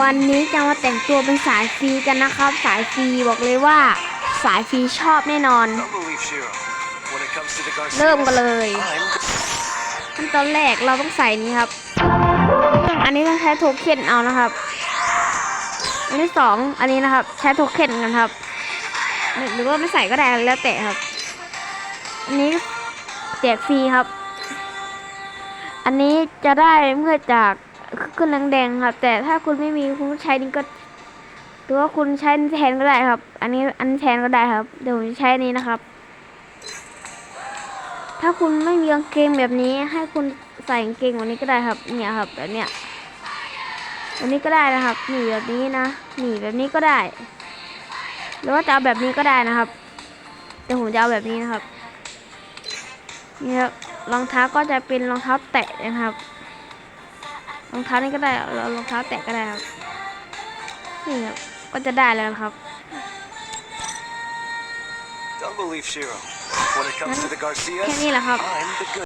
วันนี้จะมาแต่งตัวเป็นสายฟรีกันนะครับ สายฟรีบอกเลยว่า สายฟรีชอบแน่นอน Don't believe Shiro. When it comes to the Garcia, เริ่มกันเลย I'm ขั้นตอนแรกเราต้องใส่นี้ครับ อันนี้ต้องใช้โทเค็นเอานะครับ อันที่สองอันนี้นะครับ ใช้โทเค็นกันครับ หรือหรือว่าไม่ใส่ก็ได้แล้วแต่ครับ อันนี้แจกฟรีครับ อันนี้จะได้เมื่อจาก ขึ้นแดงๆครับ แต่ถ้าคุณไม่มีคุณใช้นี้ก็หรือว่าคุณใช้แทนก็ได้ครับ อันนี้อันแทนก็ได้ครับ เดี๋ยวผมจะใช้นี้นะครับ ถ้าคุณไม่มีกางเกงแบบนี้ ให้คุณใส่กางเกงแบบนี้ก็ได้ครับ เนี่ยครับ แบบเนี้ยแบบนี้ก็ได้นะครับหนีแบบนี้นะหนีแบบนี้ก็ได้ หรือว่าจะเอาแบบนี้ก็ได้นะครับแต่ผมจะเอาแบบนี้นะครับนี่ครับรองเท้าก็จะเป็นรองเท้าแตะนะครับ รองเท้านี่ก็ได้เอารองเท้าแตะก็ได้ครับนี่ครับก็จะได้แล้วนะครับ Don't believe Shiro. When it comes to the Garcia, แค่นี้แหละครับ I'm the good.